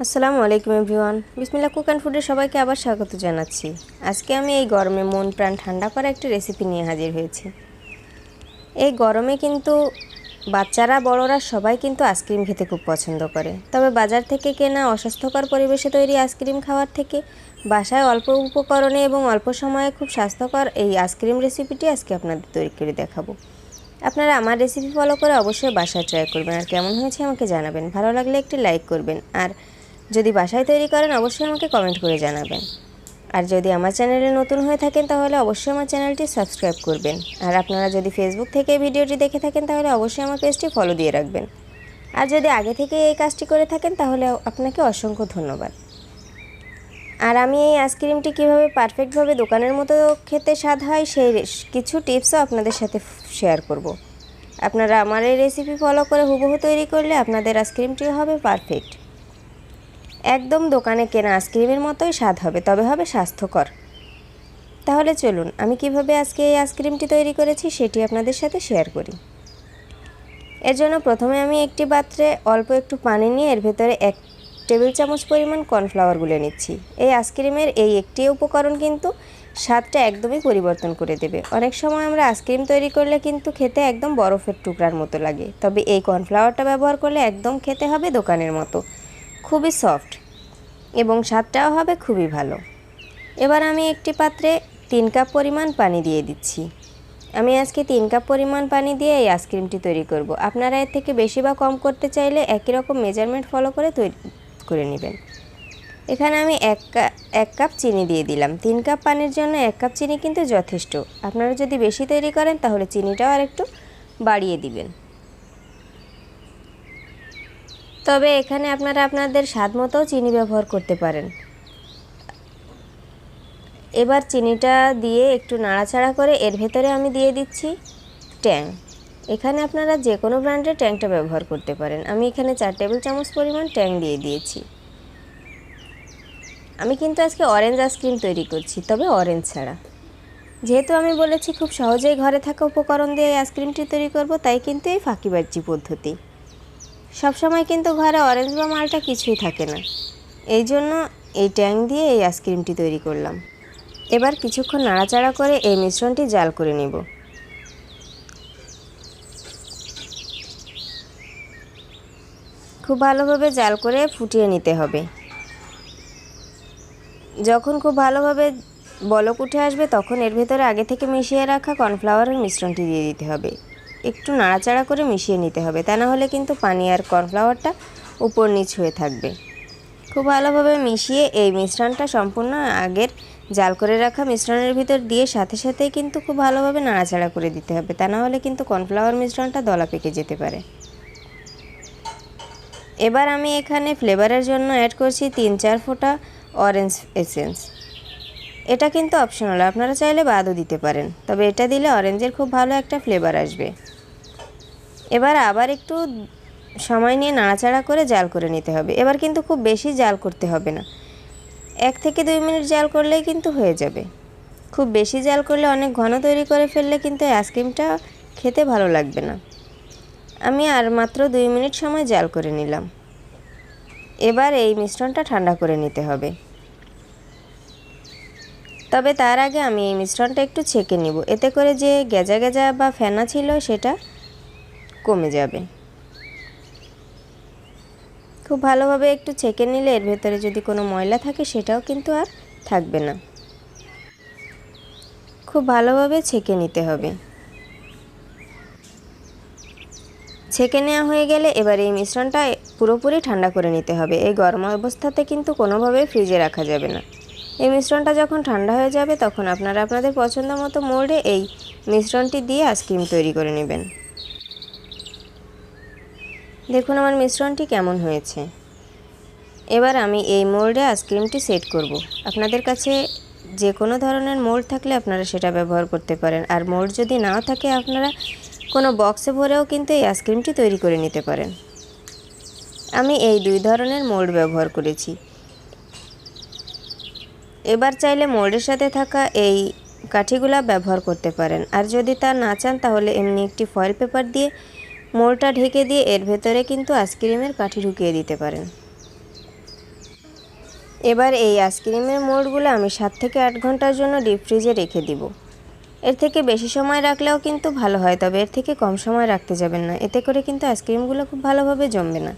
আসসালামু আলাইকুম everyone. Bismillah cook and ফুডে সবাইকে আবার স্বাগত জানাচ্ছি। আজকে আমি এই গরমে মন প্রাণ ঠান্ডা করা একটি রেসিপি নিয়ে হাজির হয়েছি। এই গরমে কিন্তু বাচ্চারা, বড়রা সবাই কিন্তু আইসক্রিম খেতে খুব পছন্দ করে। তবে বাজার থেকে কেনা অস্বাস্থ্যকর পরিবেশে তৈরি আইসক্রিম খাওয়ার থেকে বাসায় অল্প উপকরণে এবং অল্প সময়ে খুব স্বাস্থ্যকর এই আইসক্রিম রেসিপিটি আজকে আপনাদের তৈরি করে দেখাবো। আপনারা আমার রেসিপি ফলো করে অবশ্যই বাসায় ট্রাই করবেন। আর কেমন হয়েছে আমাকে জানাবেন। ভালো লাগলে একটি লাইক করবেন। আর যদি বাসায় তৈরি করেন, অবশ্যই আমাকে কমেন্ট করে জানাবেন। আর যদি আমার চ্যানেলে নতুন হয়ে থাকেন, তাহলে অবশ্যই আমার চ্যানেলটি সাবস্ক্রাইব করবেন। আর আপনারা যদি ফেসবুক থেকে ভিডিওটি দেখে থাকেন, তাহলে অবশ্যই আমার পেজটি ফলো দিয়ে রাখবেন। আর যদি আগে থেকে এই কাজটি করে থাকেন, তাহলে আপনাকে অসংখ্য ধন্যবাদ। আর আমি এই আইসক্রিমটি কীভাবে পারফেক্টভাবে দোকানের মতো খেতে স্বাদ হয়, সেই কিছু টিপসও আপনাদের সাথে শেয়ার করব। আপনারা আমার এই রেসিপি ফলো করে হুবহু তৈরি করলে আপনাদের আইসক্রিমটি হবে পারফেক্ট একদম দোকানে কেনা আইসক্রিমের মতোই স্বাদ হবে, তবে হবে স্বাস্থ্যকর। তাহলে চলুন, আমি কীভাবে আজকে এই আইসক্রিমটি তৈরি করেছি সেটি আপনাদের সাথে শেয়ার করি। এর জন্য প্রথমে আমি একটি পাত্রে অল্প একটু পানি নিয়ে এর ভেতরে এক টেবিল চামচ পরিমাণ কর্নফ্লাওয়ার গুলে নিচ্ছি। এই আইসক্রিমের এই একটি উপকরণ কিন্তু স্বাদটা একদমই পরিবর্তন করে দেবে। অনেক সময় আমরা আইসক্রিম তৈরি করলে কিন্তু খেতে একদম বরফের টুকরার মতো লাগে, তবে এই কর্নফ্লাওয়ারটা ব্যবহার করলে একদম খেতে হবে দোকানের মতো। খুবই সফট এবং স্বাদটাও হবে খুবই ভালো। এবার আমি একটি পাত্রে তিন কাপ পরিমাণ পানি দিয়ে দিচ্ছি। আমি আজকে তিন কাপ পরিমাণ পানি দিয়ে এই আইসক্রিমটি তৈরি করব। আপনারা এর থেকে বেশি বা কম করতে চাইলে একই রকম মেজারমেন্ট ফলো করে তৈরি করে নেবেন। এখানে আমি এক কা- এক কাপ চিনি দিয়ে দিলাম। তিন কাপ পানির জন্য এক কাপ চিনি কিন্তু যথেষ্ট। আপনারা যদি বেশি তৈরি করেন তাহলে চিনিটাও আর একটু বাড়িয়ে দিবেন। তবে এখানে আপনারা আপনাদের স্বাদ মতো চিনি ব্যবহার করতে পারেন। এবার চিনিটা দিয়ে একটু নাড়াচাড়া করে এর ভেতরে আমি দিয়ে দিচ্ছি ট্যাং। এখানে আপনারা যে কোনো ব্র্যান্ডের ট্যাংটা ব্যবহার করতে পারেন। আমি এখানে চার টেবিল চামচ পরিমাণ ট্যাং দিয়ে দিয়েছি। আমি কিন্তু আজকে অরেঞ্জ আইসক্রিম তৈরি করছি, তবে অরেঞ্জ ছাড়া। যেহেতু আমি বলেছি খুব সহজেই ঘরে থাকা উপকরণ দিয়ে আইসক্রিমটি তৈরি করব, তাই কিন্তু এই ফাঁকিবাজি পদ্ধতি। সবসময় কিন্তু ঘরে অরেঞ্জ বা মালটা কিছুই থাকে না। এই জন্য এই ট্যাং দিয়ে এই আইসক্রিমটি তৈরি করলাম। এবার কিছুক্ষণ নাড়াচাড়া করে এই মিশ্রণটি জাল করে নেব। খুব ভালোভাবে জাল করে ফুটিয়ে নিতে হবে। যখন খুব ভালোভাবে বলক উঠে আসবে, তখন এর ভেতরে আগে থেকে মিশিয়ে রাখা কর্নফ্লাওয়ারের মিশ্রণটি দিয়ে দিতে হবে। একটু নাড়াচাড়া করে মিশিয়ে নিতে হবে। তা না হলে কিন্তু পানি আর কর্নফ্লাওয়ারটা উপর নিচ হয়ে থাকবে। খুব ভালোভাবে মিশিয়ে এই মিশ্রণটা সম্পূর্ণ আগের জাল করে রাখা মিশ্রণের ভিতর দিয়ে সাথে সাথেই কিন্তু খুব ভালোভাবে নাড়াচাড়া করে দিতে হবে। তা না হলে কিন্তু কর্নফ্লাওয়ার মিশ্রণটা দলা পেকে যেতে পারে। এবার আমি এখানে ফ্লেভারের জন্য অ্যাড করছি তিন চার ফোঁটা অরেঞ্জ এসেন্স। এটা কিন্তু অপশনাল, আপনারা চাইলে বাদও দিতে পারেন। তবে এটা দিলে অরেঞ্জের খুব ভালো একটা ফ্লেভার আসবে। এবার আবার একটু সময় নিয়ে নাড়াচাড়া করে জাল করে নিতে হবে। এবার কিন্তু খুব বেশি জাল করতে হবে না। এক থেকে দুই মিনিট জাল করলেই কিন্তু হয়ে যাবে। খুব বেশি জাল করলে অনেক ঘন তৈরি করে ফেললে কিন্তু আইসক্রিমটা খেতে ভালো লাগবে না। আমি আর মাত্র দুই মিনিট সময় জাল করে নিলাম। এবার এই মিশ্রণটা ঠান্ডা করে নিতে হবে। তবে তার আগে আমি এই মিশ্রণটা একটু ছেঁকে নিব। এতে করে যে গেজা গেজা বা ফেনা ছিল সেটা কমে যাবে। খুব ভালোভাবে একটু ছেঁকে নিলে এর ভেতরে যদি কোনো ময়লা থাকে সেটাও কিন্তু আর থাকবে না। খুব ভালোভাবে ছেঁকে নিতে হবে। ছেঁকে নেওয়া হয়ে গেলে এবার এই মিশ্রণটা পুরোপুরি ঠান্ডা করে নিতে হবে। এই গরম অবস্থাতে কিন্তু কোনোভাবেই ফ্রিজে রাখা যাবে না। এই মিশ্রণটা যখন ঠান্ডা হয়ে যাবে তখন আপনারা আপনাদের পছন্দ মতো মোল্ডে এই মিশ্রণটি দিয়ে আইসক্রিম তৈরি করে নেবেন। দেখুন আমার মিশ্রণটি কেমন হয়েছে। এবার আমি এই মোল্ডে আইসক্রিমটি সেট করব। আপনাদের কাছে যে কোনো ধরনের মোল্ড থাকলে আপনারা সেটা ব্যবহার করতে পারেন। আর মোল্ড যদি নাও থাকে, আপনারা কোনো বক্সে ভরেও কিন্তু এই আইসক্রিমটি তৈরি করে নিতে পারেন। আমি এই দুই ধরনের মোল্ড ব্যবহার করেছি। এবার চাইলে মোল্ডের সাথে থাকা এই কাঠিগুলা ব্যবহার করতে পারেন। আর যদি তা না চান, তাহলে এমনি একটি ফয়েল পেপার দিয়ে মোলটা ঢেকে দিয়ে এর ভেতরে কিন্তু আইসক্রিমের কাঠি ঢুকিয়ে দিতে পারেন। এবার এই আইসক্রিমের মোড়গুলো আমি সাত থেকে আট ঘণ্টার জন্য ডিপ ফ্রিজে রেখে দিব। এর থেকে বেশি সময় রাখলেও কিন্তু ভালো হয়, তবে এর থেকে কম সময় রাখতে যাবেন না। এতে করে কিন্তু আইসক্রিমগুলো খুব ভালোভাবে জমবে না।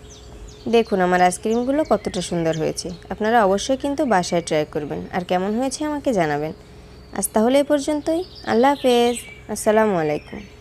দেখুন আমার আইসক্রিমগুলো কতটা সুন্দর হয়েছে। আপনারা অবশ্যই কিন্তু বাসায় ট্রাই করবেন। আর কেমন হয়েছে আমাকে জানাবেন। আজ তাহলে এই পর্যন্তই। আল্লাহ হাফেজ। আসসালামু আলাইকুম।